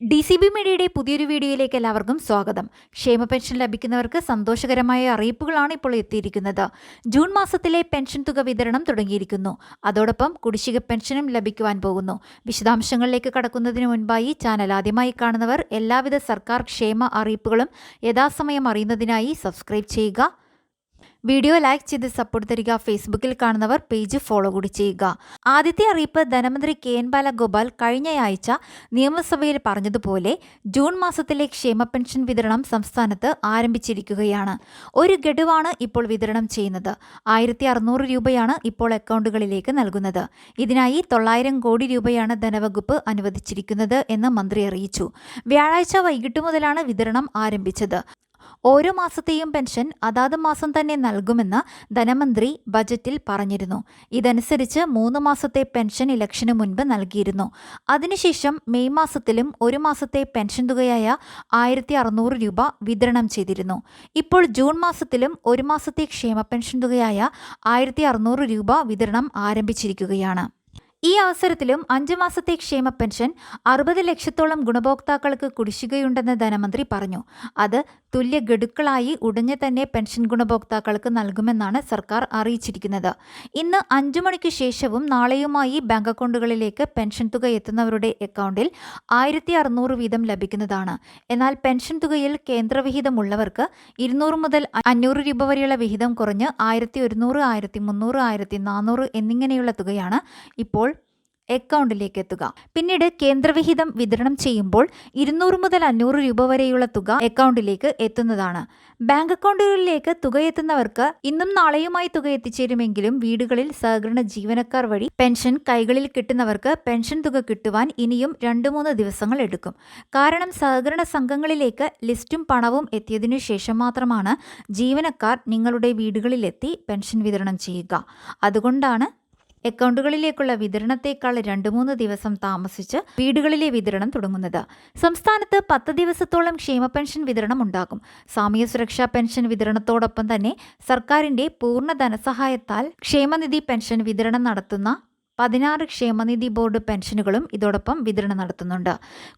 D C B മീഡിയയുടെ പുതിയൊരു വീഡിയോയിലേക്ക് എല്ലാവർക്കും സ്വാഗതം. ക്ഷേമ പെൻഷൻ ലഭിക്കുന്നവർക്ക് സന്തോഷകരമായ അറിയിപ്പുകളാണ് ഇപ്പോൾ എത്തിയിരിക്കുന്നത്. ജൂൺ മാസത്തിലെ പെൻഷൻ തുക വിതരണം തുടങ്ങിയിരിക്കുന്നു. അതോടൊപ്പം കുടിശ്ശിക പെൻഷനും ലഭിക്കുവാൻ പോകുന്നു. വിശദാംശങ്ങളിലേക്ക് കടക്കുന്നതിന് മുൻപായി ചാനൽ ആദ്യമായി കാണുന്നവർ എല്ലാവിധ സർക്കാർ ക്ഷേമ അറിയിപ്പുകളും യഥാസമയം അറിയുന്നതിനായി സബ്സ്ക്രൈബ് ചെയ്യുക. വീഡിയോ ലൈക്ക് ചെയ്ത് സപ്പോർട്ട് തരിക. ഫേസ്ബുക്കിൽ കാണുന്നവർ പേജ് ഫോളോ കൂടി ചെയ്യുക. ആദ്യത്തെ അറിയിപ്പ് ധനമന്ത്രി കെ എൻ ബാലഗോപാൽ കഴിഞ്ഞയാഴ്ച നിയമസഭയിൽ പറഞ്ഞതുപോലെ ജൂൺ മാസത്തിലെ ക്ഷേമ പെൻഷൻ വിതരണം സംസ്ഥാനത്ത് ആരംഭിച്ചിരിക്കുകയാണ്. ഒരു ഗഡുവാണ് ഇപ്പോൾ വിതരണം ചെയ്യുന്നത്. ആയിരത്തി അറുന്നൂറ് രൂപയാണ് ഇപ്പോൾ അക്കൗണ്ടുകളിലേക്ക് നൽകുന്നത്. ഇതിനായി തൊള്ളായിരം കോടി രൂപയാണ് ധനവകുപ്പ് അനുവദിച്ചിരിക്കുന്നത് എന്ന് മന്ത്രി അറിയിച്ചു. വ്യാഴാഴ്ച വൈകിട്ട് മുതലാണ് വിതരണം ആരംഭിച്ചത്. ഓരോ മാസത്തെയും പെൻഷൻ അതാത് മാസം തന്നെ നൽകുമെന്ന് ധനമന്ത്രി ബജറ്റിൽ പറഞ്ഞിരുന്നു. ഇതനുസരിച്ച് മൂന്ന് മാസത്തെ പെൻഷൻ ഇലക്ഷന് മുൻപ് നൽകിയിരുന്നു. അതിനുശേഷം മെയ് മാസത്തിലും ഒരു മാസത്തെ പെൻഷൻ തുകയായ ആയിരത്തി അറുന്നൂറ് രൂപ വിതരണം ചെയ്തിരുന്നു. ഇപ്പോൾ ജൂൺ മാസത്തിലും ഒരു മാസത്തെ ക്ഷേമ പെൻഷൻ തുകയായ ആയിരത്തി അറുന്നൂറ് രൂപ വിതരണം ആരംഭിച്ചിരിക്കുകയാണ്. ഈ അവസരത്തിലും അഞ്ചു മാസത്തെ ക്ഷേമ പെൻഷൻ അറുപത് ലക്ഷത്തോളം ഗുണഭോക്താക്കൾക്ക് കുടിശ്ശികയുണ്ടെന്ന് ധനമന്ത്രി പറഞ്ഞു. അത് തുല്യ ഗഡുക്കളായി ഉടനെ തന്നെ പെൻഷൻ ഗുണഭോക്താക്കൾക്ക് നൽകുമെന്നാണ് സർക്കാർ അറിയിച്ചിരിക്കുന്നത്. ഇന്ന് അഞ്ചു മണിക്ക് ശേഷവും നാളെയുമായി ബാങ്ക് അക്കൗണ്ടുകളിലേക്ക് പെൻഷൻ തുക എത്തുന്നവരുടെ അക്കൗണ്ടിൽ ആയിരത്തി അറുന്നൂറ് വീതം ലഭിക്കുന്നതാണ്. എന്നാൽ പെൻഷൻ തുകയിൽ കേന്ദ്രവിഹിതമുള്ളവർക്ക് ഇരുന്നൂറ് മുതൽ അഞ്ഞൂറ് രൂപ വരെയുള്ള വിഹിതം കുറഞ്ഞ് ആയിരത്തി ഒരുന്നൂറ് ആയിരത്തി മുന്നൂറ് ആയിരത്തി നാനൂറ് എന്നിങ്ങനെയുള്ള തുകയാണ് ഇപ്പോൾ അക്കൗണ്ടിലേക്ക് എത്തുക പിന്നീട് കേന്ദ്രവിഹിതം വിതരണം ചെയ്യുമ്പോൾ ഇരുന്നൂറ് മുതൽ അഞ്ഞൂറ് രൂപ വരെയുള്ള തുക അക്കൗണ്ടിലേക്ക് എത്തുന്നതാണ്. ബാങ്ക് അക്കൗണ്ടുകളിലേക്ക് തുക എത്തുന്നവർക്ക് ഇന്നും നാളെയുമായി തുക എത്തിച്ചേരുമെങ്കിലും വീടുകളിൽ സഹകരണ ജീവനക്കാർ വഴി പെൻഷൻ കൈകളിൽ കിട്ടുന്നവർക്ക് പെൻഷൻ തുക കിട്ടുവാൻ ഇനിയും രണ്ടു മൂന്ന് ദിവസങ്ങൾ എടുക്കും. കാരണം സഹകരണ സംഘങ്ങളിലേക്ക് ലിസ്റ്റും പണവും എത്തിയതിനു ശേഷം മാത്രമാണ് ജീവനക്കാർ നിങ്ങളുടെ വീടുകളിലെത്തി പെൻഷൻ വിതരണം ചെയ്യുക. അതുകൊണ്ടാണ് അക്കൗണ്ടുകളിലേക്കുള്ള വിതരണത്തേക്കാൾ രണ്ട് മൂന്ന് ദിവസം താമസിച്ച് വീടുകളിലെ വിതരണം തുടങ്ങുന്നത്. സംസ്ഥാനത്ത് പത്ത് ദിവസത്തോളം ക്ഷേമ പെൻഷൻ വിതരണം ഉണ്ടാകും സാമൂഹ്യ സുരക്ഷാ പെൻഷൻ വിതരണത്തോടൊപ്പം തന്നെ സർക്കാരിന്റെ പൂർണ ധനസഹായത്താൽ ക്ഷേമനിധി പെൻഷൻ വിതരണം നടത്തുന്ന പതിനാറ് ക്ഷേമനിധി ബോർഡ് പെൻഷനുകളും ഇതോടൊപ്പം വിതരണം നടത്തുന്നുണ്ട്.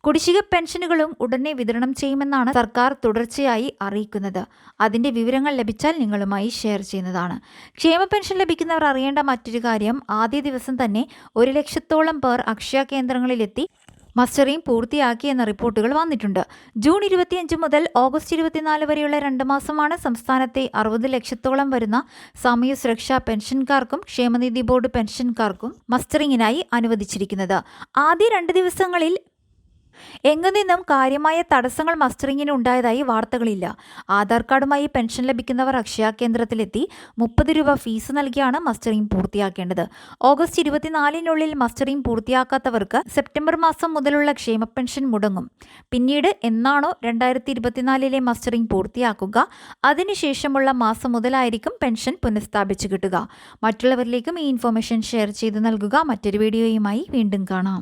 കുടിശ്ശിക പെൻഷനുകളും ഉടനെ വിതരണം ചെയ്യുമെന്നാണ് സർക്കാർ തുടർച്ചയായി അറിയിക്കുന്നത്. അതിന്റെ വിവരങ്ങൾ ലഭിച്ചാൽ നിങ്ങളുമായി ഷെയർ ചെയ്യുന്നതാണ്. ക്ഷേമ പെൻഷൻ ലഭിക്കുന്നവർ അറിയേണ്ട മറ്റൊരു കാര്യം ആദ്യ ദിവസം തന്നെ ഒരു ലക്ഷത്തോളം പേർ അക്ഷയ കേന്ദ്രങ്ങളിലെത്തി മസ്റ്ററിംഗ് പൂർത്തിയാക്കിയെന്ന റിപ്പോർട്ടുകൾ വന്നിട്ടുണ്ട്. ജൂൺ ഇരുപത്തിയഞ്ച് മുതൽ ഓഗസ്റ്റ് ഇരുപത്തിനാല് വരെയുള്ള രണ്ട് മാസമാണ് സംസ്ഥാനത്തെ അറുപത് ലക്ഷത്തോളം വരുന്ന സമയ സുരക്ഷാ പെൻഷൻകാർക്കും ക്ഷേമനിധി ബോർഡ് പെൻഷൻകാർക്കും മസ്റ്ററിംഗിനായി അനുവദിച്ചിരിക്കുന്നത്. ആദ്യ രണ്ട് ദിവസങ്ങളിൽ എങ്ങുനിന്നും കാര്യമായ തടസ്സങ്ങൾ മസ്റ്ററിങ്ങിന് ഉണ്ടായതായി വാർത്തകളില്ല. ആധാർ കാർഡുമായി പെൻഷൻ ലഭിക്കുന്നവർ അക്ഷയ കേന്ദ്രത്തിലെത്തി മുപ്പത് രൂപ ഫീസ് നൽകിയാണ് മസ്റ്ററിംഗ് പൂർത്തിയാക്കേണ്ടത്. ഓഗസ്റ്റ് ഇരുപത്തിനാലിനുള്ളിൽ മസ്റ്ററിംഗ് പൂർത്തിയാക്കാത്തവർക്ക് സെപ്റ്റംബർ മാസം മുതലുള്ള ക്ഷേമ പെൻഷൻ മുടങ്ങും. പിന്നീട് എന്നാണോ രണ്ടായിരത്തി ഇരുപത്തിനാലിലെ മസ്റ്ററിംഗ് പൂർത്തിയാക്കുക അതിനുശേഷമുള്ള മാസം മുതലായിരിക്കും പെൻഷൻ പുനഃസ്ഥാപിച്ചു കിട്ടുക. മറ്റുള്ളവരിലേക്കും ഈ ഇൻഫർമേഷൻ ഷെയർ ചെയ്ത് നൽകുക. മറ്റൊരു വീഡിയോയുമായി വീണ്ടും കാണാം.